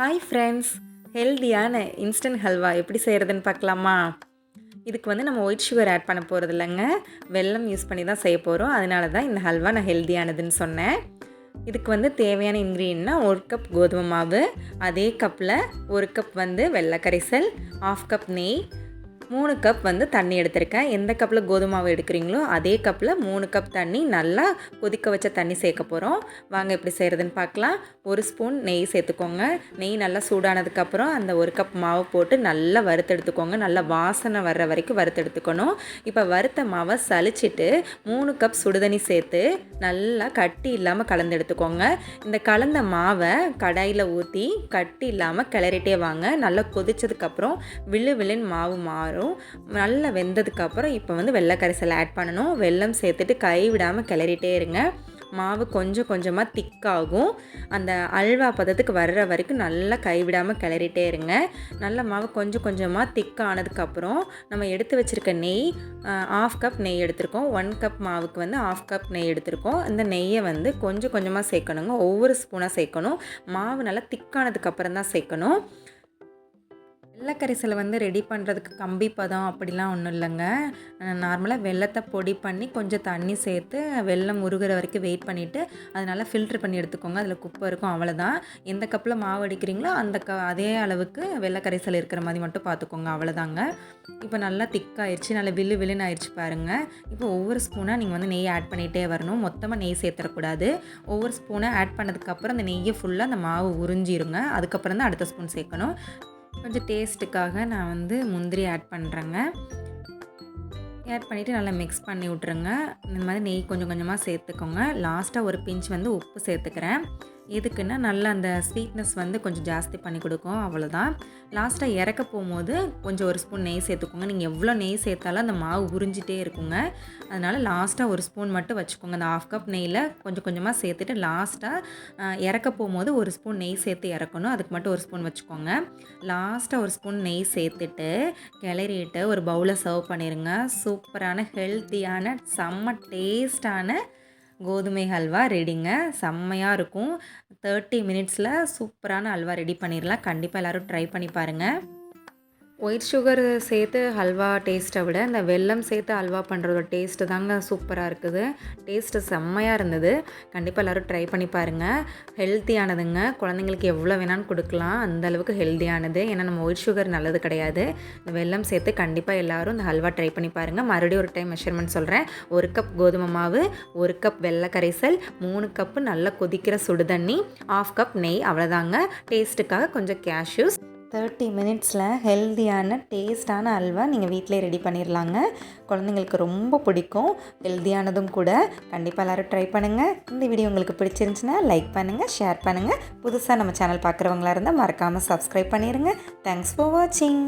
Hi friends ஹெல்தியான instant halwa எப்படி செய்கிறதுன்னு பார்க்கலாமா? இதுக்கு வந்து நம்ம ஒயிட் சுகர் ஆட் பண்ண போகிறது இல்லைங்க. வெல்லம் யூஸ் பண்ணி தான் செய்ய போகிறோம் அதனால தான் இந்த ஹல்வா நான் ஹெல்தியானதுன்னு சொன்னேன். இதுக்கு வந்து தேவையான இன்க்ரீடியன்னா ஒரு கப் கோதுமை மாவு அதே கப்பில் ஒரு கப் வந்து வெள்ளை கரைசல் ஆஃப் கப் நெய் மூணு கப் வந்து தண்ணி எடுத்திருக்கேன். எந்த கப்பில் கோதுமை மாவு எடுக்கிறீங்களோ அதே கப்பில் மூணு கப் தண்ணி நல்லா கொதிக்க வச்ச தண்ணி சேர்க்க போகிறோம் வாங்க எப்படி செய்கிறதுன்னு பார்க்கலாம். ஒரு ஸ்பூன் நெய் சேர்த்துக்கோங்க. நெய் நல்லா சூடானதுக்கப்புறம் அந்த ஒரு கப் மாவு போட்டு நல்லா வறுத்தெடுத்துக்கோங்க நல்லா வாசனை வர்ற வரைக்கும் வறுத்தெடுத்துக்கணும் இப்போ வறுத்த மாவை சலிச்சிட்டு மூணு கப் சுடுதண்ணி சேர்த்து நல்லா கட்டி இல்லாமல் கலந்து எடுத்துக்கோங்க. இந்த கலந்த மாவை கடாயில் ஊற்றி கட்டி இல்லாமல் கிளறிட்டே வாங்க. நல்லா கொதிச்சதுக்கப்புறம் விழு விழுன்னு மாவு மாறும். நல்லா வெந்ததுக்கப்புறம் இப்போ வந்து வெள்ளை கரைசல் ஆட் பண்ணணும். வெல்லம் சேர்த்துட்டு கை விடாமல் கிளறிட்டே இருங்க. மாவு கொஞ்சம் கொஞ்சமாக திக்காகும் அந்த அல்வா பதத்துக்கு வர்ற வரைக்கும் நல்லா கைவிடாமல் கிளறிட்டே இருங்க. நல்ல மாவு கொஞ்சம் கொஞ்சமாக திக்கானதுக்கப்புறம் நம்ம எடுத்து வச்சுருக்க நெய் ஆஃப் கப் நெய் எடுத்திருக்கோம். ஒன் கப் மாவுக்கு வந்து ஆஃப் கப் நெய் எடுத்திருக்கோம். இந்த நெய்யை வந்து கொஞ்சம் கொஞ்சமாக சேர்க்கணுங்க. ஒவ்வொரு ஸ்பூனாக சேர்க்கணும். மாவு நல்லா திக்கானதுக்கப்புறம் தான் சேர்க்கணும். வெள்ளைக்கரைசலை வந்து ரெடி பண்ணுறதுக்கு கம்பி பதம் அப்படிலாம் ஒன்றும் இல்லைங்க. நார்மலாக வெள்ளத்தை பொடி பண்ணி கொஞ்சம் தண்ணி சேர்த்து வெள்ளம் உருகிற வரைக்கும் வெயிட் பண்ணிவிட்டு அதனால் ஃபில்ட்ரு பண்ணி எடுத்துக்கோங்க. அதில் குப்பை இருக்கும் அவ்வளோதான் எந்த கப்பில் மாவு அடிக்கிறீங்களோ அந்த க அதே அளவுக்கு வெள்ளைக்கரைசல் இருக்கிற மாதிரி மட்டும் பார்த்துக்கோங்க அவ்வளோதாங்க இப்போ நல்லா திக்காயிருச்சு நல்லா வில்லு வில்லுன்னு ஆயிடுச்சு பாருங்கள் இப்போ ஒவ்வொரு ஸ்பூனாக நீங்கள் வந்து நெய் ஆட் பண்ணிகிட்டே வரணும். மொத்தமாக நெய் சேர்த்துடக்கூடாது ஒவ்வொரு ஸ்பூனை ஆட் பண்ணதுக்கப்புறம் அந்த நெய்யை ஃபுல்லாக அந்த மாவு உறிஞ்சிருங்க. அதுக்கப்புறம் தான் அடுத்த ஸ்பூன் சேர்க்கணும். கொஞ்சம் டேஸ்ட்டுக்காக நான் வந்து முந்திரி ஆட் பண்ணுறேங்க. ஆட் பண்ணிவிட்டு நல்லா மிக்ஸ் பண்ணி விட்ருங்க இந்த மாதிரி நெய் கொஞ்சம் கொஞ்சமாக சேர்த்துக்கோங்க. லாஸ்ட்டாக ஒரு பிஞ்ச் வந்து உப்பு சேர்த்துக்கிறேன். எதுக்குன்னா நல்லா அந்த ஸ்வீட்னஸ் வந்து கொஞ்சம் ஜாஸ்தி பண்ணி கொடுக்கும் அவ்வளோதான் லாஸ்ட்டாக இறக்க போகும்போது கொஞ்சம் ஒரு ஸ்பூன் நெய் சேர்த்துக்கோங்க. நீங்கள் எவ்வளோ நெய் சேர்த்தாலும் அந்த மாவு உறிஞ்சிட்டே இருக்குங்க. அதனால் லாஸ்ட்டாக ஒரு ஸ்பூன் மட்டும் வச்சுக்கோங்க. அந்த ஆஃப் கப் நெய்யில் கொஞ்சம் கொஞ்சமாக சேர்த்துட்டு லாஸ்ட்டாக இறக்க போகும்போது ஒரு ஸ்பூன் நெய் சேர்த்து இறக்கணும். அதுக்கு மட்டும் ஒரு ஸ்பூன் வச்சுக்கோங்க. லாஸ்ட்டாக ஒரு ஸ்பூன் நெய் சேர்த்துட்டு கிளறிட்டு ஒரு பவுலில் சர்வ் பண்ணிடுங்க சூப்பரான ஹெல்த்தியான செம்ம டேஸ்டான கோதுமை ஹல்வா ரெடிங்க செம்மையாக இருக்கும். தேர்ட்டி மினிட்ஸில் சூப்பரான ஹல்வா ரெடி பண்ணிடலாம் கண்டிப்பாக எல்லோரும் ட்ரை பண்ணி பாருங்கள் ஒயிட் சுகர் சேர்த்து ஹல்வா டேஸ்ட்டை விட இந்த வெல்லம் சேர்த்து ஹல்வா பண்ணுறதோட டேஸ்ட்டு தாங்க சூப்பராக இருக்குது. டேஸ்ட்டு செம்மையாக இருந்தது. கண்டிப்பாக எல்லோரும் ட்ரை பண்ணி பாருங்கள் ஹெல்த்தியானதுங்க குழந்தைங்களுக்கு எவ்வளோ வேணாலும் கொடுக்கலாம். அந்த அளவுக்கு ஹெல்த்தியானது ஏன்னா நம்ம ஒயிட் சுகர் நல்லது கிடையாது. இந்த வெல்லம் சேர்த்து கண்டிப்பாக எல்லோரும் இந்த ஹல்வா ட்ரை பண்ணி பாருங்கள் மறுபடியும் ஒரு டைம் மெஷர்மெண்ட் சொல்கிறேன் ஒரு கப் கோதுமை மாவு ஒரு கப் வெள்ளை கரைசல் மூணு கப்பு நல்லா கொதிக்கிற சுடுதண்ணி ஆஃப் கப் நெய் அவ்வளோதாங்க டேஸ்ட்டுக்காக கொஞ்சம் கேஷ்யூஸ் தேர்ட்டி மினிட்ஸில் ஹெல்த்தியான டேஸ்டான அல்வா நீங்கள் வீட்டிலே ரெடி பண்ணிடலாங்க குழந்தைங்களுக்கு ரொம்ப பிடிக்கும். ஹெல்த்தியானதும் கூட. கண்டிப்பாக எல்லோரும் ட்ரை பண்ணுங்கள் இந்த வீடியோ உங்களுக்கு பிடிச்சிருந்துச்சுன்னா லைக் பண்ணுங்கள் ஷேர் பண்ணுங்கள் புதுசாக நம்ம சேனல் பார்க்குறவங்களா இருந்தால் மறக்காமல் சப்ஸ்கிரைப் பண்ணிடுங்க தேங்க்ஸ் ஃபார் வாட்சிங்